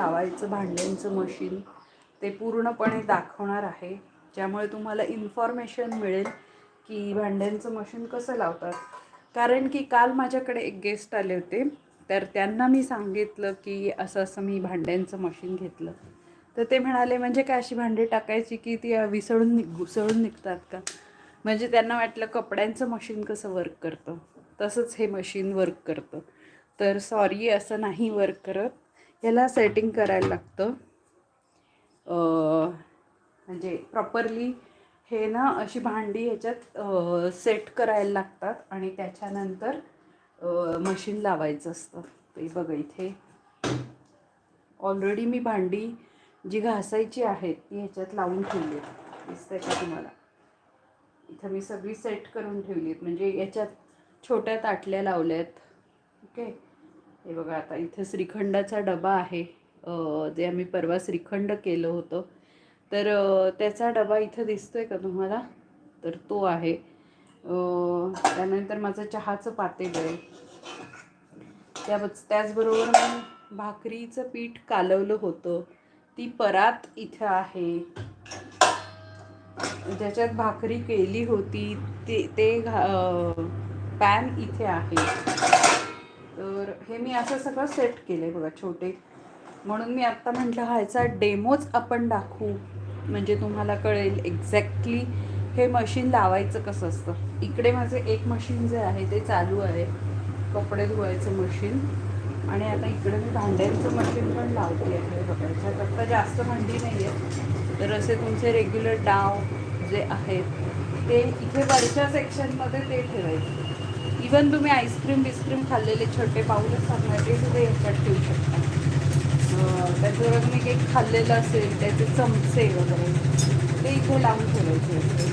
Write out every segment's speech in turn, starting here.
लावायचं भांड्यांचं मशीन ते पूर्णपणे दाखवणार आहे. ज्यामुळे तुम्हाला इन्फॉर्मेशन मिळेल की भांड्यांचं मशीन कसं लावतात. कारण की काल माझ्याकडे एक गेस्ट आले होते. तर त्यांना मी सांगितलं की असं असं मी भांड्यांचं मशीन घेतलं. तर ते म्हणाले म्हणजे काय अशी भांडी टाकायची की ती विसळून निघ घुसळून निघतात का? म्हणजे त्यांना वाटलं कपड्यांचं मशीन कसं वर्क करतं. तसंच हे मशीन वर्क करतं. तर सॉरी असं नाही वर्क करत. याला सेटिंग करायला लागतं. म्हणजे प्रॉपरली हे ना अशी भांडी ह्याच्यात सेट करायला लागतात आणि त्याच्यानंतर मशीन लावायचं असतं. ते बघा इथे. ऑलरेडी मी भांडी जी घासायची आहेत ती ह्याच्यात लावून ठेवली आहेत. दिसतंय का तुम्हाला? इथं मी सगळी सेट करून ठेवली आहेत. म्हणजे याच्यात छोट्या ताटल्या लावल्या आहेत ओके? हे बघा आता इथं श्रीखंडाचा डबा आहे. जे आम्ही परवा श्रीखंड केलं होतं. तर त्याचा डबा इथं दिसतोय का तुम्हाला? तर तो आहे. त्यानंतर माझं चहाचं पातेल आहे त्या त्याचबरोबर मी भाकरीचं पीठ कालवलं होतं. ती परात इथं आहे. ज्याच्यात भाकरी केली होती ते ते घा पॅन इथे आहे. तर हे मी असं सगळं सेट केलं आहे बघा छोटे. म्हणून मी आत्ता म्हटलं हा ह्याचा डेमोच आपण दाखवू. म्हणजे तुम्हाला कळेल एक्झॅक्टली हे मशीन लावायचं कसं असतं. इकडे माझं एक मशीन जे आहे ते चालू आहे. कपडे धुवायचं मशीन आणि आता इकडे मी भांड्यांचं मशीन पण लावते आहे बघा. आत्ता जास्त भांडी नाही आहे तर असे तुमचे रेग्युलर डाव जे आहेत ते इथे वरच्या सेक्शनमध्ये ते ठेवायचे. इवन तुम्ही आईस्क्रीम बिस्क्रीम खाल्लेले छोटे पाऊल असतात ते सुद्धा याच्यात ठेवू शकता. अं, त्याच्यावर तुम्ही केक खाल्लेलं असेल त्याचे चमचे वगैरे ते इथे लावून ठेवायचे असते.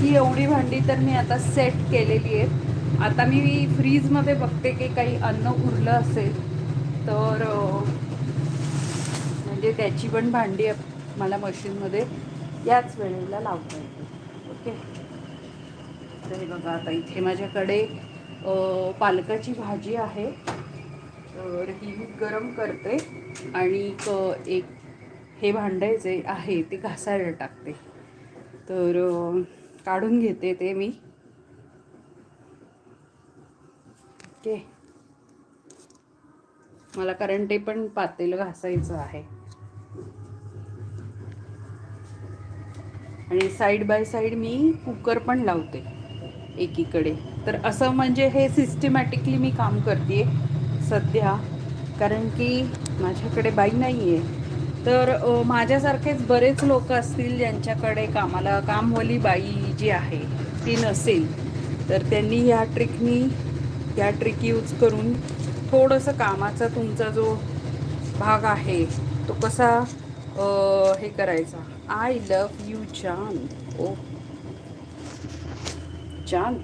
ही एवढी भांडी तर मी आता सेट केलेली आहे आता मी फ्रीजमध्ये बघते की काही अन्न उरलं असेल तर म्हणजे त्याची पण भांडी मला मशीनमध्ये याच वेळेला लावता ठीक आहे तर हे बघा आता इथे माझ्याकडे पालकाची भाजी आहे. तर ही मी गरम करते आणि क- एक हे भांडे जे आहे ते घासायला टाकते. तर काढून घेते ते मी. ओके. मला कारण ते पण पातेलं घासायचं आहे. आणि साईड बाय साईड मी कुकर पण लावते एकीकडे. तर असं म्हणजे हे सिस्टमॅटिकली मी काम करते सध्या. कारण की माझ्याकडे बाई नाही आहे तर माझ्यासारखेच बरेच लोक असतील ज्यांच्याकडे कामाला कामवाली बाई जी आहे ती नसेल. तर त्यांनी ह्या ट्रिकनी या ट्रिक यूज करून थोडंसं कामाचा तुमचा जो भाग आहे तो कसा हे करायचा. आय लव यू चांद ओ. चान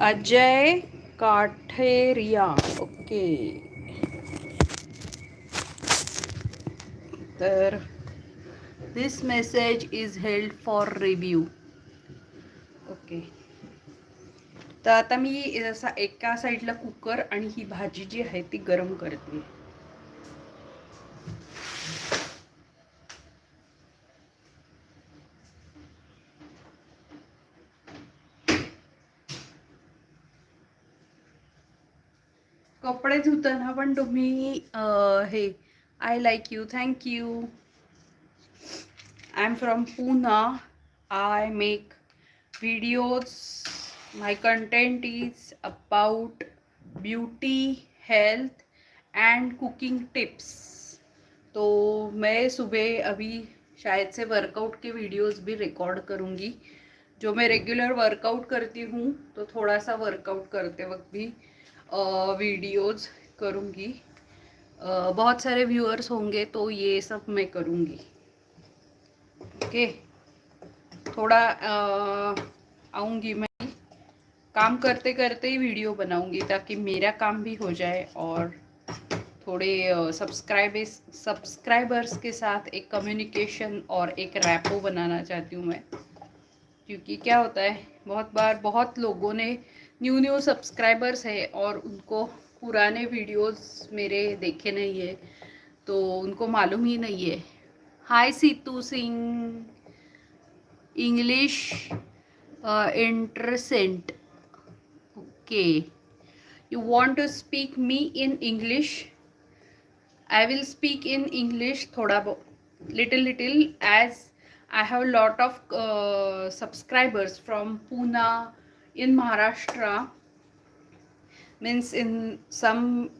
अजय काठेरिया. ओके. तर this message is held for review okay. तर आता मी जसा एका साईडला कुकर आणि ही भाजी जी आहे ती गरम करते. कपडे धुताना अं, हे I like you thank you I am from Pune I make videos. My content is about beauty health and cooking tips तो मैं सुबह अभी शायद से वर्कआउट के वीडियोस भी रिकॉर्ड करूँगी। जो मैं रेगुलर वर्कआउट करती हूँ तो थोड़ा सा वर्कआउट करते वक्त भी वीडियोस करूँगी। बहुत सारे व्यूअर्स होंगे तो ये सब मैं करूँगी। ओके? थोड़ा आऊँगी मैं। काम करते करते ही वीडियो बनाऊँगी ताकि मेरा काम भी हो जाए और थोड़े सब्सक्राइबर्स सब्सक्राइबर्स के साथ एक कम्युनिकेशन और एक रैपो बनाना चाहती हूँ मैं। क्योंकि क्या होता है, बहुत बार बहुत लोगों ने न्यू न्यू सब्सक्राइबर्स है और उनको पुराने वीडियोस मेरे देखे नहीं है तो उनको मालूम ही नहीं है। Hi Situ Singh English interested okay you want to speak me in English I will speak in English थोड़ा little little as I have lot of subscribers from Poona in maharashtra means in some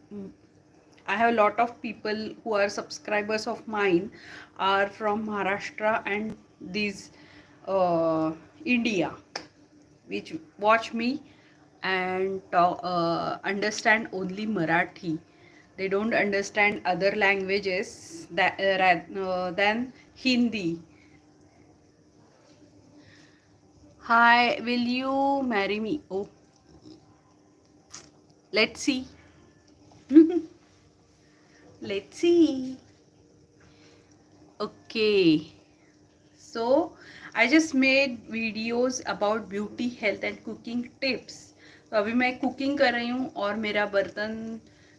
i have a lot of people who are subscribers of mine are from maharashtra and these uh, india which watch me and uh, understand only Marathi. They don't understand other languages that, uh, uh, than Hindi. Hi, will you marry me? Oh, let's see. let's see. Okay. So, I just made videos about beauty, health and cooking tips. तो अभी मैं cooking कर रही हूँ और मेरा बर्तन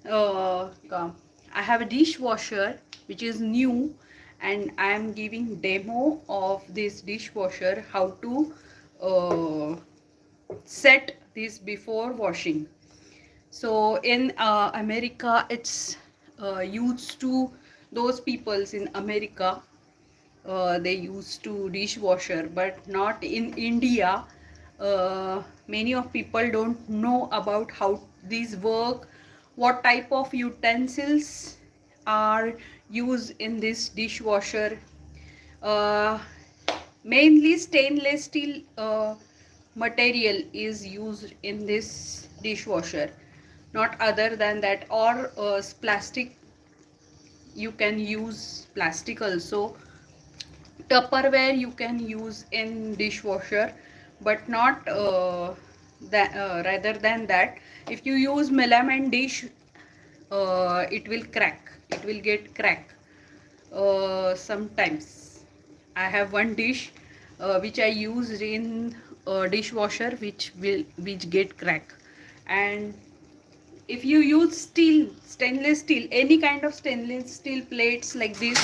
अ, का I have a dish washer which is new and I am giving demo of this dish washer how to set this before washing. So in uh, america it's uh, used to those peoples in america uh, they used to dishwasher but not in india uh, many of people don't know about how these work what type of utensils are used in this dishwasher. Uh, mainly stainless steel uh, material is used in this dishwasher. Not other than that or uh, plastic. You can use plastic also. Tupperware you can use in dishwasher but not uh, that uh, rather than that. If you use melamine dish uh, it will crack. It will get crack uh, sometimes i have one dish uh, which i used in uh, dishwasher which will which get crack. And if you use steel stainless steel any kind of stainless steel plates like this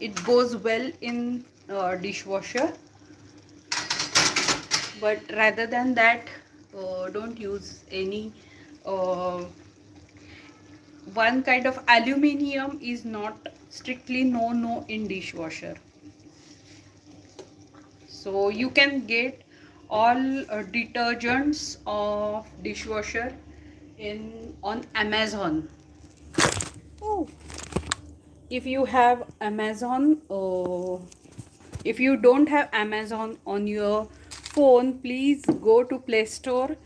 it goes well in uh, dishwasher. But rather than that uh, don't use any uh, one kind of aluminium is not strictly no no in dishwasher. So you can get all uh, detergents of dishwasher in on amazon. Oh. If you have amazon uh, if you don't have amazon on your phone please go to play store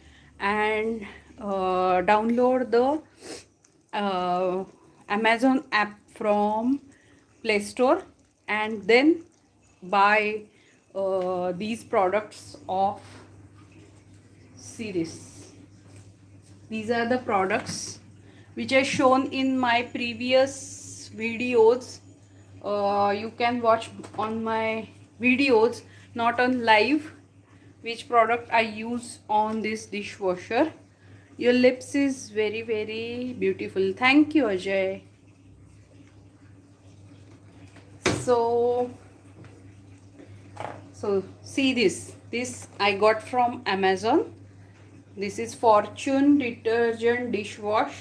and uh, download the uh, amazon app from play store and then buy uh, these products of series. These are the products which are shown in my previous videos. Uh, you can watch on my videos not on live which product i use on this dishwasher. Your lips is very very beautiful. Thank you ajay so so see this. This i got from amazon. This is fortune detergent dishwash.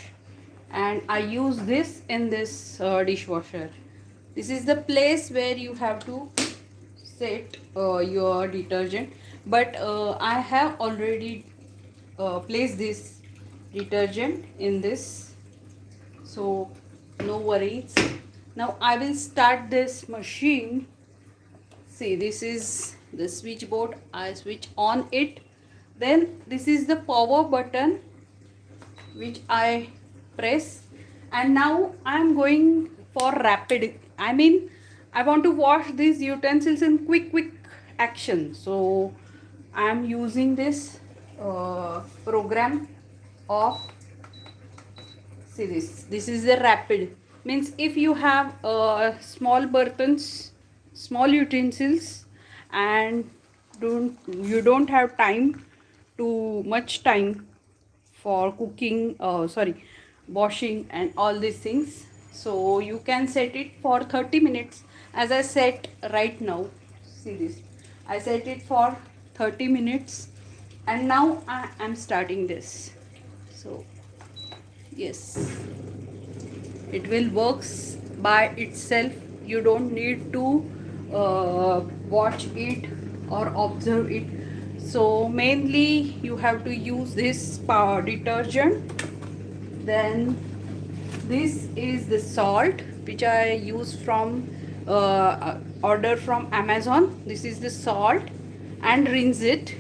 And i use this in this uh, dishwasher. This is the place where you have to set uh, your detergent. But uh, i have already uh, placed this detergent in this. So no worries now i will start this machine. See this is the switchboard. I switch on it. Then this is the power button which i press. And now i am going for rapid. I mean i want to wash these utensils in quick quick action. So i am using this uh, program of see this. This is the rapid means if you have uh, small burtons small utensils and don't you don't have time too much time for cooking uh, sorry washing and all these things. So you can set it for 30 minutes. As i set right now see this. I set it for 30 minutes and now i am starting this. So yes it will works by itself. You don't need to uh, watch it or observe it. So mainly you have to use this power detergent. Then this is the salt which i use from uh, order from amazon. This is the salt and rinse it.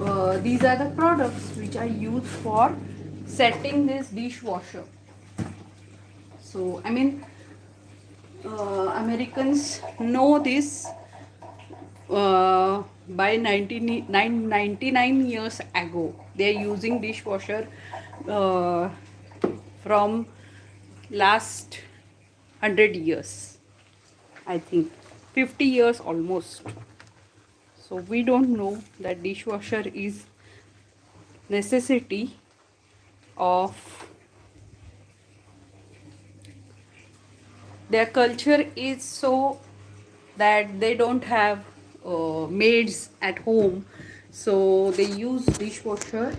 Uh, these are the products which i use for setting this dishwasher so i mean uh, americans know this uh, by 99 99 years ago they are using dishwasher uh, from last 100 years i think. 50 years almost. So we don't know that dishwasher is necessity of their culture is so that they don't have uh, maids at home so they use dishwasher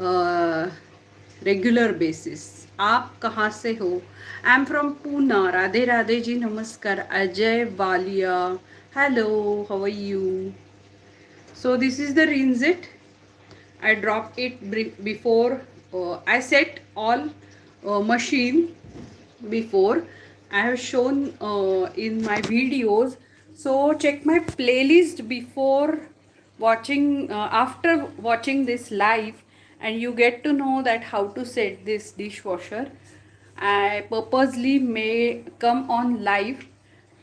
uh, regular basis आप कहाँ से हो आई am from Poona Radhe Radhe ji नमस्कार Ajay Walia hello how are you so this is the rinse it i drop it bri- before uh, i set all uh, machine before i have shown uh, in my videos. So check my playlist before watching uh, after watching this live and you get to know that how to set this dishwasher. I purposely may come on live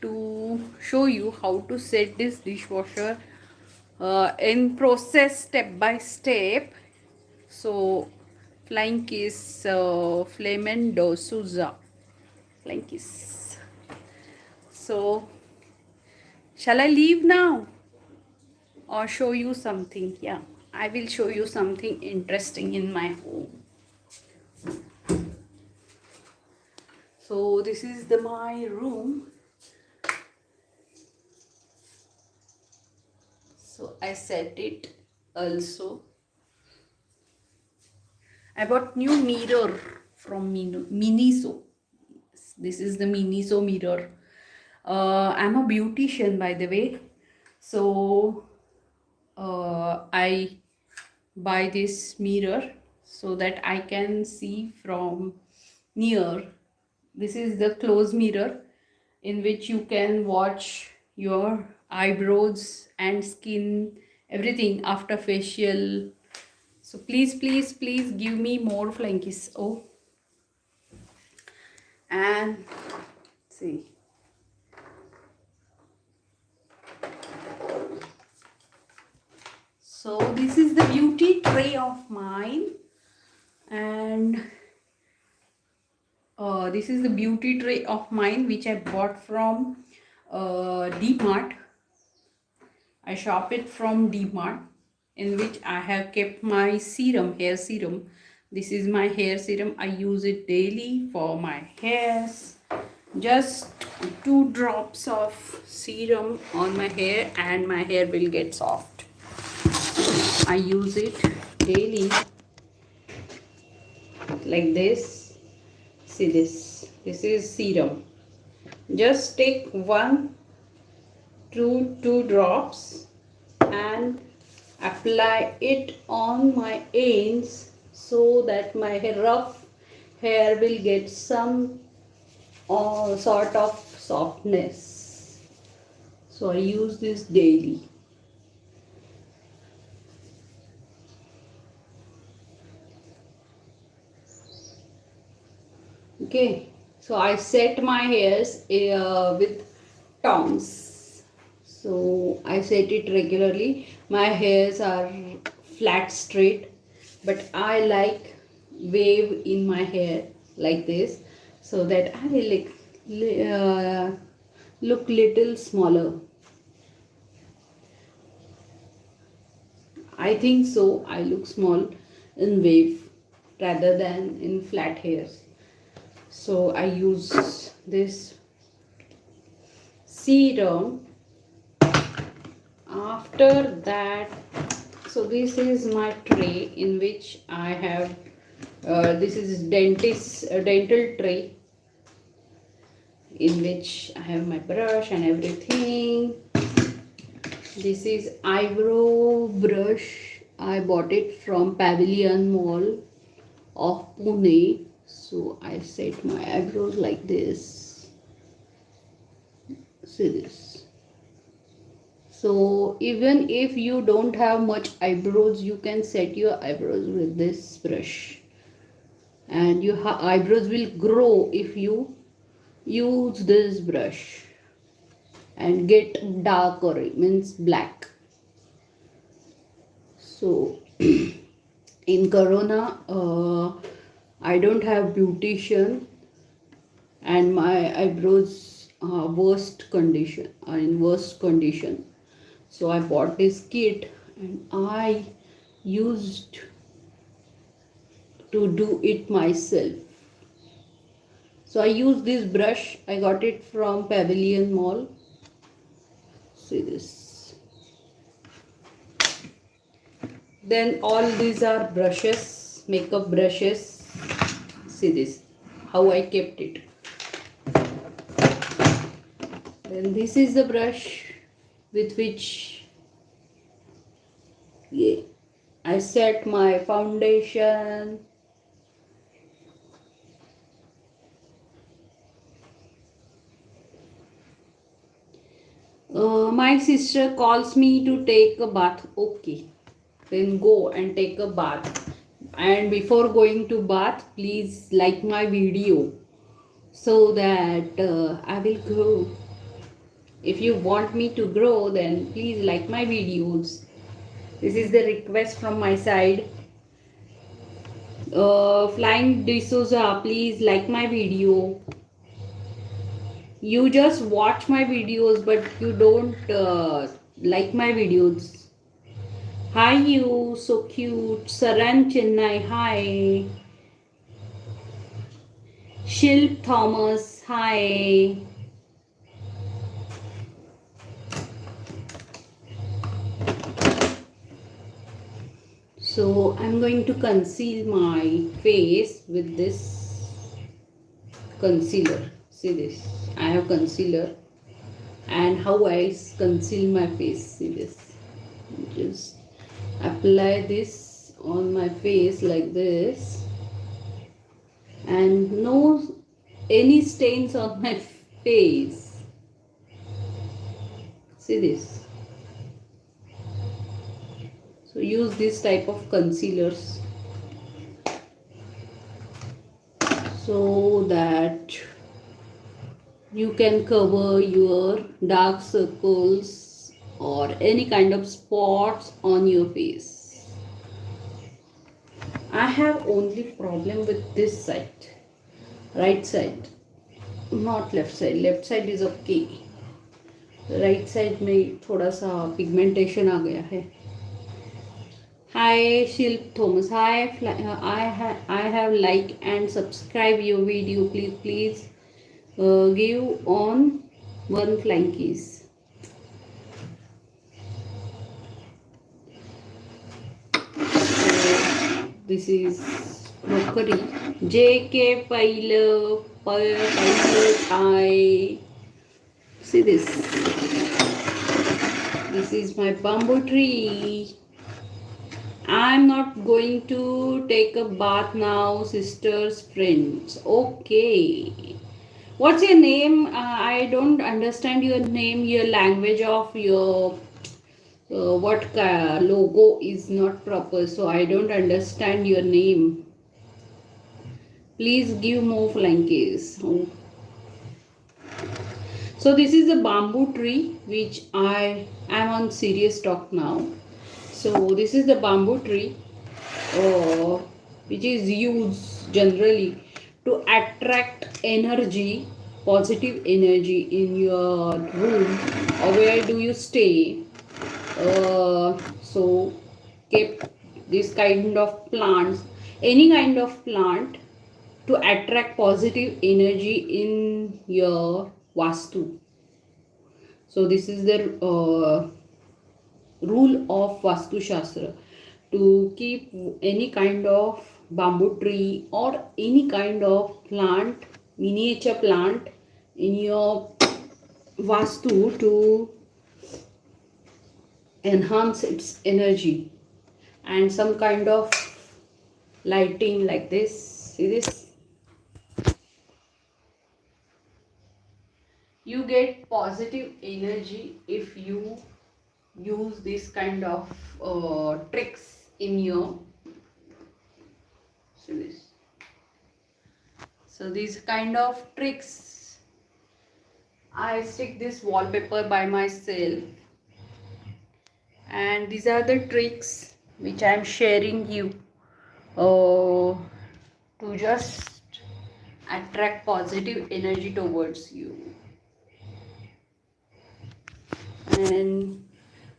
to show you how to set this dishwasher uh, in process step by step. So flying kiss uh, flamendo souza flying kiss so shall i leave now or show you something? Yeah i will show you something interesting in my home. So this is the my room. So i set it also. I bought new mirror from Min- miniso this is the miniso mirror. Uh, i'm a beautician by the way. So uh, i buy this mirror so that i can see from near. This is the close mirror in which you can watch your eyebrows and skin everything after facial. So please please please give me more flying kiss oh and see so this is the beauty tray of mine and uh, this is the beauty tray of mine which I bought from uh, Mart. I shop it from Mart, in which I have kept my serum, hair serum. This is my hair serum. I use it daily for my hairs. Just two drops of serum on my hair and my hair will get soft. I use it daily like this see this this is serum just take one two two drops and apply it on my ends so that my rough hair will get some uh, sort of softness. So i use this daily. Okay so i set my hairs uh, with tongs. So i set it regularly. My hairs are flat straight but i like wave in my hair like this so that i will like uh, look little smaller I think so. I look small in wave rather than in flat hairs. So I use this serum. After that, so this is my tray in which I have. Uh, this is dentist uh, dental tray in which I have my brush and everything. This is eyebrow brush. I bought it from pavilion mall of pune. So i set my eyebrows like this. See this so even if you don't have much eyebrows you can set your eyebrows with this brush. And your eyebrows will grow if you use this brush. And get darker means black. So in corona uh, i don't have beautician. And my eyebrows are worst condition are in worst condition so i bought this kit and i used to do it myself. So i use this brush. I got it from pavilion mall. See this. Then all these are brushes makeup brushes. See this how I kept it. Then this is the brush with which I set my foundation Uh, my sister calls me to take a bath. Okay, then go and take a bath. And before going to bath, please like my video so that uh, I will grow. If you want me to grow, then please like my videos. This is the request from my side. Uh, Flying D'Souza, please like my video. You just watch my videos but you don't uh, like my videos. Hi you. So cute. Saran chennai hi. Shilp thomas hi so i'm going to conceal my face with this concealer. See this? I have concealer. And how I conceal my face? See this? Just apply this on my face like this. And no any stains on my face. See this so use this type of concealers so that you can cover your dark circles or any kind of spots on your face i have only problem with this side right side not left side left side is okay right side में थोड़ा सा pigmentation आ गया है Hi Shilp Thomas. Hi, I have I have like and subscribe your video. Please, please uh, give on one flying this is crockery. JK Pile I see this. This is my bamboo tree. I'm not going to take a bath now, sisters, friends. Okay. What's your name? Uh, i don't understand your name your language of your uh, what uh, logo is not proper so i don't understand your name. Please give more flankies. So this is a bamboo tree which i am on serious talk now so this is the bamboo tree uh, which is used generally to attract energy positive energy in your room or where do you stay. Uh, so keep this kind of plants any kind of plant to attract positive energy in your vastu. So this is the uh, rule of vastu shastra to keep any kind of bamboo tree or any kind of plant miniature plant in your vastu to enhance its energy. And some kind of lighting like this see this? You get positive energy if you use this kind of uh, tricks in your see this. So these kind of tricks i stick this wallpaper by myself. And these are the tricks which i am sharing you uh, to just attract positive energy towards you. And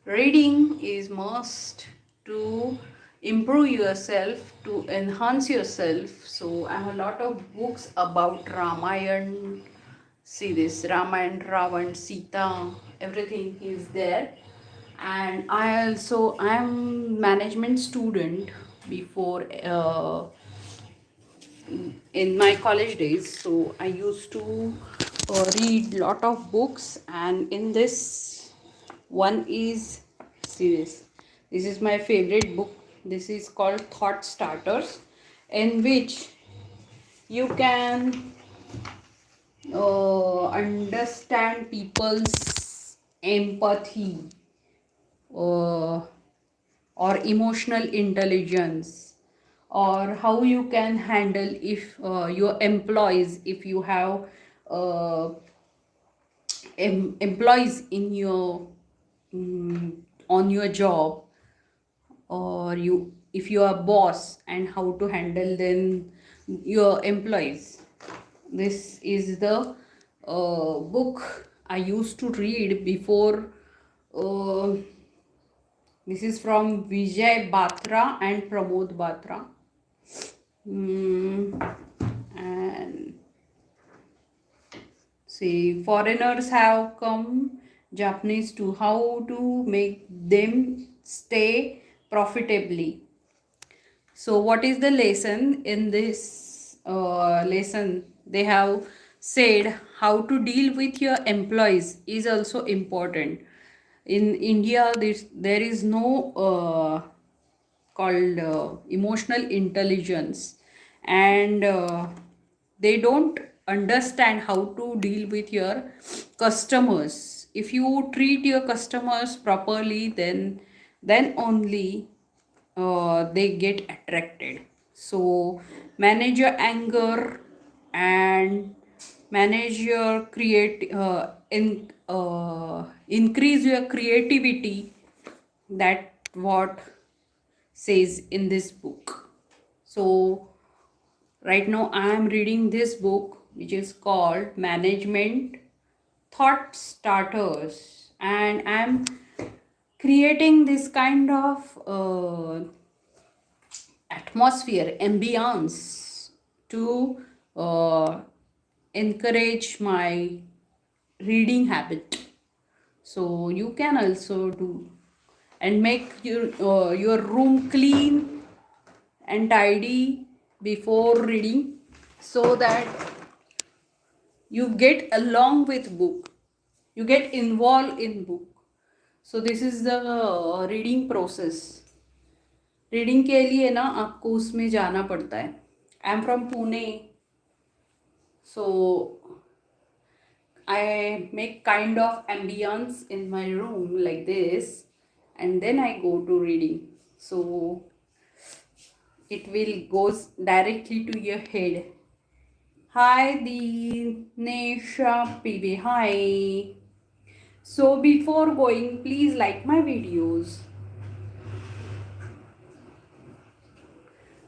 reading is must to improve yourself to enhance yourself. So i have a lot of books about ramayan see this ramayan ravan sita everything is there. And i also i am management student before uh, in my college days. So i used to uh, read lot of books. And in this one is series this is my favorite book. This is called thought starters in which you can uh, understand people's empathy uh, or emotional intelligence or how you can handle if uh, your employees if you have uh, em- employees in your mm, on your job or you if you are boss and how to handle then your employees. This is the uh, book i used to read before uh, this is from vijay batra and pramod batra. Mm, and see foreigners have come Japanese to how to make them stay profitably. So, what is the lesson in this uh, lesson? They have said how to deal with your employees is also important. In India, this, there is no uh, called uh, emotional intelligence, and uh, they don't understand how to deal with your customers if you treat your customers properly then then only uh, they get attracted. So manage your anger and manage your create uh, in uh, increase your creativity. That what says in this book. So right now i am reading this book which is called management thought starters. And i'm creating this kind of uh, atmosphere ambience to uh, encourage my reading habit. So you can also do and make your uh, your room clean and tidy before reading so that you get along with book you get involved in book so this is the uh, reading process reading के लिए ना आपको उसमें जाना पड़ता है I am from Pune so I make kind of ambience in my room like this and then I go to reading. So it will goes directly to your head Hi, Dinesha PB. Hi. So before going, please like my videos.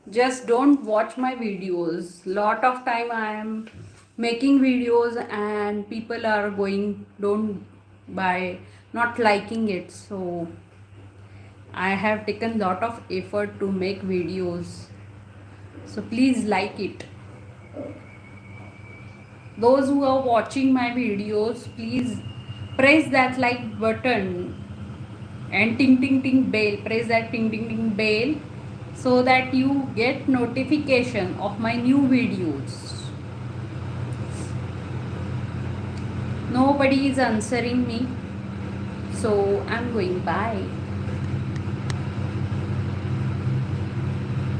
Just don't watch my videos. Lot of time I am making videos and people are going don't by not liking it. So I have taken lot of effort to make videos. So please like it. Those who are watching my videos, please press that like button and ting ting ting bell. Press that ting ting ting bell so that you get notification of my new videos. Nobody is answering me. So I'm going bye.